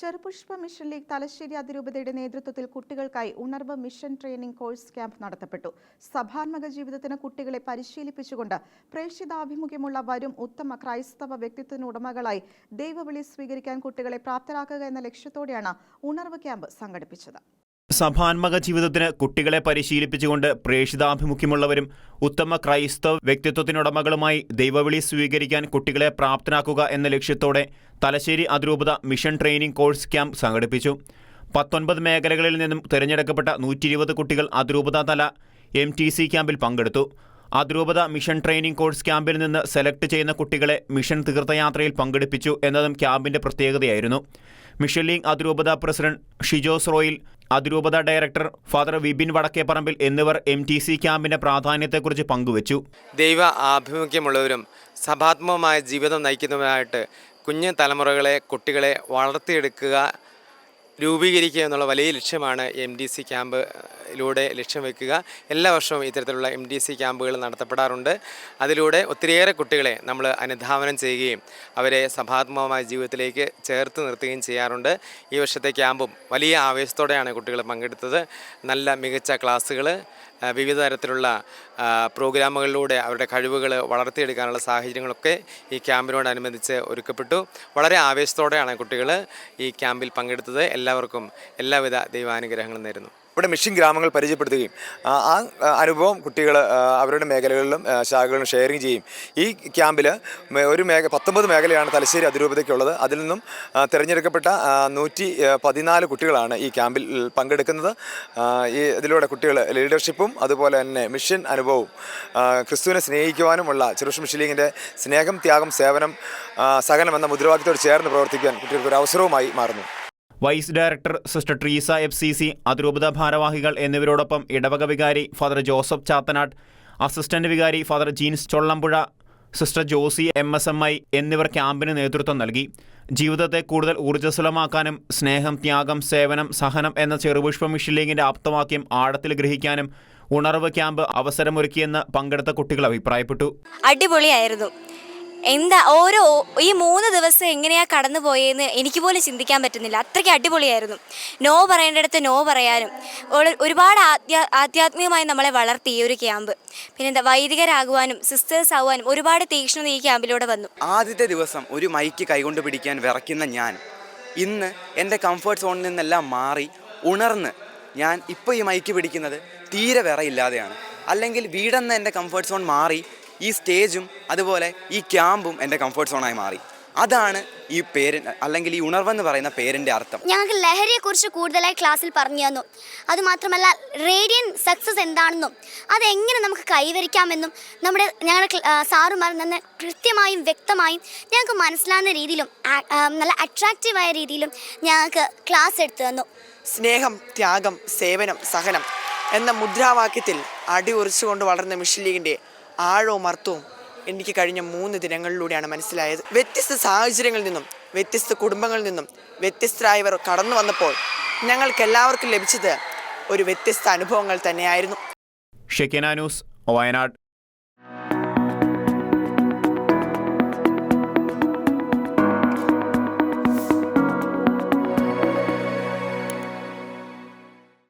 Cherupushpa mission league Thalassery അതിരൂപതയുടെ നേതൃത്വത്തിൽ കുട്ടികൾക്കായി Unarvu mission training course camp നടത്തപ്പെട്ടു. സഭാത്മക ജീവിതത്തിന് കുട്ടികളെ പരിശീലിപ്പിച്ചുകൊണ്ട് പ്രേക്ഷിതാഭിമുഖ്യമുള്ള വരും ഉത്തമ ക്രൈസ്തവ വ്യക്തിത്വത്തിന് ഉടമകളായി ദൈവവിളി സ്വീകരിക്കാൻ കുട്ടികളെ പ്രാപ്തരാക്കുക എന്ന ലക്ഷ്യത്തോടെയാണ് ഉണർവ് ക്യാമ്പ് സംഘടിപ്പിച്ചത്. സഭാത്മക ജീവിതത്തിന് കുട്ടികളെ പരിശീലിപ്പിച്ചുകൊണ്ട് പ്രേക്ഷിതാഭിമുഖ്യമുള്ളവരും ഉത്തമ ക്രൈസ്തവ വ്യക്തിത്വത്തിനുടമകളുമായി ദൈവവിളി സ്വീകരിക്കാൻ കുട്ടികളെ പ്രാപ്തനാക്കുക എന്ന ലക്ഷ്യത്തോടെ തലശ്ശേരി അതിരൂപത മിഷൻ ട്രെയിനിംഗ് കോഴ്സ് ക്യാമ്പ് സംഘടിപ്പിച്ചു. പത്തൊൻപത് മേഖലകളിൽ നിന്നും തിരഞ്ഞെടുക്കപ്പെട്ട നൂറ്റി ഇരുപത് കുട്ടികൾ അതിരൂപത തല എം ടി സി ക്യാമ്പിൽ പങ്കെടുത്തു. അതിരൂപത മിഷൻ ട്രെയിനിംഗ് കോഴ്സ് ക്യാമ്പിൽ നിന്ന് സെലക്ട് ചെയ്യുന്ന കുട്ടികളെ മിഷൻ തീർത്ഥയാത്രയിൽ പങ്കെടുപ്പിച്ചു എന്നതും ക്യാമ്പിന്റെ പ്രത്യേകതയായിരുന്നു. മിഷൻ ലീഗ് അതിരൂപത പ്രസിഡന്റ് ഷിജോസ് റോയിൽ അതിരൂപത ഡയറക്ടർ ഫാദർ വിപിൻ വടക്കേപ്പറമ്പിൽ എന്നിവർ എം ടി സി ക്യാമ്പിന്റെ പ്രാധാന്യത്തെക്കുറിച്ച് പങ്കുവച്ചു. ദൈവ ആഭിമുഖ്യമുള്ളവരും സഭാത്മകമായ ജീവിതം നയിക്കുന്നവരായിട്ട് കുഞ്ഞു തലമുറകളെ കുട്ടികളെ വളർത്തിയെടുക്കുക രൂപീകരിക്കുക എന്നുള്ള വലിയ ലക്ഷ്യമാണ് എം ഡി സി ക്യാമ്പിലൂടെ ലക്ഷ്യം വെക്കുക. എല്ലാ വർഷവും ഇത്തരത്തിലുള്ള എം ഡി സി ക്യാമ്പുകൾ നടത്തപ്പെടാറുണ്ട്. അതിലൂടെ ഒത്തിരിയേറെ കുട്ടികളെ നമ്മൾ അനുധാവനം ചെയ്യുകയും അവരെ സഭാത്മകമായ ജീവിതത്തിലേക്ക് ചേർത്ത് നിർത്തുകയും ചെയ്യാറുണ്ട്. ഈ വർഷത്തെ ക്യാമ്പും വലിയ ആവേശത്തോടെയാണ് കുട്ടികൾ പങ്കെടുത്തത്. നല്ല മികച്ച ക്ലാസ്സുകൾ വിവിധ തരത്തിലുള്ള പ്രോഗ്രാമുകളിലൂടെ അവരുടെ കഴിവുകൾ വളർത്തിയെടുക്കാനുള്ള സാഹചര്യങ്ങളൊക്കെ ഈ ക്യാമ്പിനോടനുബന്ധിച്ച് ഒരുക്കപ്പെട്ടു. വളരെ ആവേശത്തോടെയാണ് കുട്ടികൾ ഈ ക്യാമ്പിൽ പങ്കെടുത്തത്. എല്ലാവർക്കും എല്ലാവിധ ദൈവാനുഗ്രഹങ്ങളും നേരുന്നു. ഇവിടെ മിഷൻ ഗ്രാമങ്ങൾ പരിചയപ്പെടുത്തുകയും ആ അനുഭവം കുട്ടികൾ അവരുടെ മേഖലകളിലും ശാഖകളിലും ഷെയറിങ് ചെയ്യും. ഈ ക്യാമ്പിൽ ഒരു മേഖ പത്തൊമ്പത് മേഖലയാണ് തലശ്ശേരി അതിരൂപതയ്ക്കുള്ളത്. അതിൽ നിന്നും തിരഞ്ഞെടുക്കപ്പെട്ട നൂറ്റി പതിനാല് കുട്ടികളാണ് ഈ ക്യാമ്പിൽ പങ്കെടുക്കുന്നത്. ഈ ഇതിലൂടെ കുട്ടികൾ ലീഡർഷിപ്പും അതുപോലെ തന്നെ മിഷൻ അനുഭവവും ക്രിസ്തുവിനെ സ്നേഹിക്കുവാനുമുള്ള ചെറുഷ് മിഷൻ സ്നേഹം ത്യാഗം സേവനം സഹനം എന്ന മുദ്രാവാക്യത്തോട് ചേർന്ന് പ്രവർത്തിക്കാൻ കുട്ടികൾക്ക് ഒരു അവസരവുമായി മാറുന്നു. Vice director sister Treesa F C C അതിരൂപത ഭാരവാഹികൾ എന്നിവരോടൊപ്പം ഇടവക വികാരി ഫാദർ ജോസഫ് ചാത്തനാട്ട് അസിസ്റ്റന്റ് വികാരി father Jeens Chollampuzha sister Josy M S M I എന്നിവർ ക്യാമ്പിന് നേതൃത്വം നൽകി. ജീവിതത്തെ കൂടുതൽ ഊർജസ്വലമാക്കാനും സ്നേഹം ത്യാഗം സേവനം സഹനം എന്ന ചെറുപുഷ്പ മിഷൻ ലീഗിന്റെ ആപ്തവാക്യം ആഴത്തിൽ ഗ്രഹിക്കാനും ഉണർവ് ക്യാമ്പ് അവസരമൊരുക്കിയെന്ന് പങ്കെടുത്ത കുട്ടികൾ അഭിപ്രായപ്പെട്ടു. അടിപൊളിയായിരുന്നു. എന്താ ഓരോ ഈ മൂന്ന് ദിവസം എങ്ങനെയാ കടന്നു പോയെന്ന് എനിക്ക് പോലും ചിന്തിക്കാൻ പറ്റുന്നില്ല. അത്രയ്ക്ക് അടിപൊളിയായിരുന്നു. നോ പറയേണ്ടടുത്ത് നോ പറയാനും. ഒരുപാട് ആധ്യാ ആധ്യാത്മികമായി നമ്മളെ വളർത്തി ഈ ഒരു ക്യാമ്പ് പിന്നെന്താ വൈദികരാകുവാനും സിസ്റ്റേഴ്സ് ആകുവാനും ഒരുപാട് തീക്ഷ്ണത ഈ ക്യാമ്പിലൂടെ വന്നു. ആദ്യത്തെ ദിവസം ഒരു മൈക്ക് കൈകൊണ്ട് പിടിക്കാൻ വിറയ്ക്കുന്ന ഞാൻ. ഇന്ന് എന്റെ കംഫർട്ട് സോണിൽ നിന്നെല്ലാം മാറി ഉണർന്ന് ഞാൻ ഇപ്പോൾ ഈ മൈക്ക് പിടിക്കുന്നത് തീരെ വിറയില്ലാതെയാണ്. അല്ലെങ്കിൽ വീടെന്ന എന്റെ കംഫർട്ട് സോൺ മാറി ഈ സ്റ്റേജും അതുപോലെ ഈ ക്യാമ്പും എന്റെ കംഫർട്ട് സോണായി മാറി. അതാണ് ഈ പേര് അല്ലെങ്കിൽ ഈ ഉണർവെന്ന് പറയുന്ന പേരിന്റെ അർത്ഥം. ഞങ്ങൾക്ക് ലഹരിയെക്കുറിച്ച് കൂടുതലായി ക്ലാസ്സിൽ പറഞ്ഞു തന്നു. അതുമാത്രമല്ല റേഡിയൻ സക്സസ് എന്താണെന്നും അതെങ്ങനെ നമുക്ക് കൈവരിക്കാമെന്നും നമ്മുടെ ഞങ്ങളുടെ സാറുമാർ നന്ന കൃത്യമായും വ്യക്തമായും ഞങ്ങൾക്ക് മനസ്സിലാകുന്ന രീതിയിലും നല്ല അട്രാക്റ്റീവായ രീതിയിലും ഞങ്ങൾക്ക് ക്ലാസ് എടുത്തു തന്നു. സ്നേഹം ത്യാഗം സേവനം സഹനം എന്ന മുദ്രാവാക്യത്തിൽ അടിയുറച്ചുകൊണ്ട് വളർന്ന മിഷൻ ലീഗിന്റെ ആഴവും അർത്ഥവും എനിക്ക് കഴിഞ്ഞ മൂന്ന് ദിനങ്ങളിലൂടെയാണ് മനസ്സിലായത്. വ്യത്യസ്ത സാഹചര്യങ്ങളിൽ നിന്നും വ്യത്യസ്ത കുടുംബങ്ങളിൽ നിന്നും വ്യത്യസ്തരായവർ കടന്നു വന്നപ്പോൾ ഞങ്ങൾക്ക് എല്ലാവർക്കും ലഭിച്ചത് ഒരു വ്യത്യസ്ത അനുഭവങ്ങൾ തന്നെയായിരുന്നു. ഷെക്കിന ന്യൂസ് വയനാട്.